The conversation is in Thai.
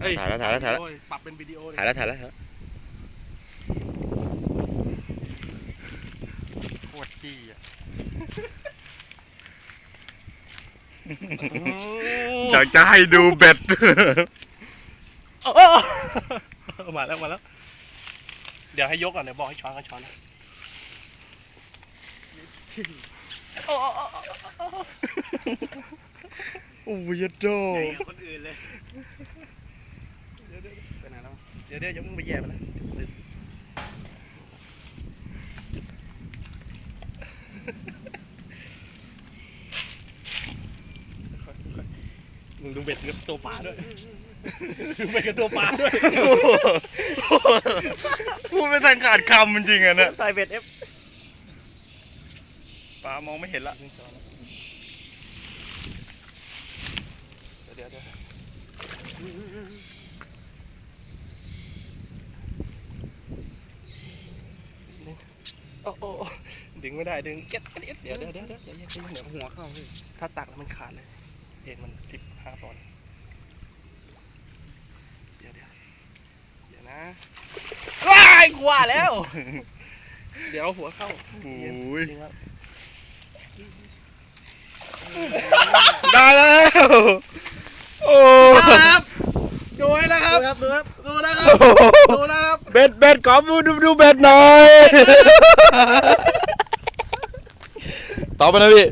เอ้ยถ่ายแล้วถ่ายแล้วถ่ายแล้ว โอ้ปรับเป็นวิดีโอเลยถ่ายแล้วถ่ายแล้วถ่ายแล้วโคตรจี้อะอยากจะให้ดูเบ็ด โอ้โอ้มาแล้วมาแล้ว เดี๋ยวให้ยกก่อนเดี๋ยวบอกให้ช้อนก็ช้อนนะโอ้โอ้โอ้โอ้โอ้โอ้ยยัดโดคนอื่นเลย ดี๋ยวเดี๋ยวอย่าเพิ่งไปแย่มันนะตื่นค่อยๆมึงดูเบ็ดกับตัวปลาด้วยดูเบ็ดกับตัวปลาด้วยพูดไม่ทันขาดคำจริงๆอะเนี่ยใส่เบ็ดเอฟปลามองไม่เห็นละเดี๋ยวเดี๋ยวเดี๋ยว โอ้โอ้โอ้ดึงไม่ได้ดึงเก็ตเดี๋ยวเดี๋ยวเดี๋ยวเดี๋ยวเดี๋ยวเดี๋ยวเดี๋ยวหัวเข้าพี่ถ้าตักแล้วมันขาดเลยเอ็นมันสิบห้าปอนด์เดี๋ยวเดี๋ยวเดี๋ยวนะว้ายกว่าแล้ว เดี๋ยวเอาหัวเข้าโอ้เย็นยจริงครับได้แล้ว โอ้ ครับดูไว้นะ ครับดูครับดูครับดูนะครับโหดูนะครับเบ็ดเบ็ดขอดูดูดูเบ็ดหน่อย ต่อไปนะพี่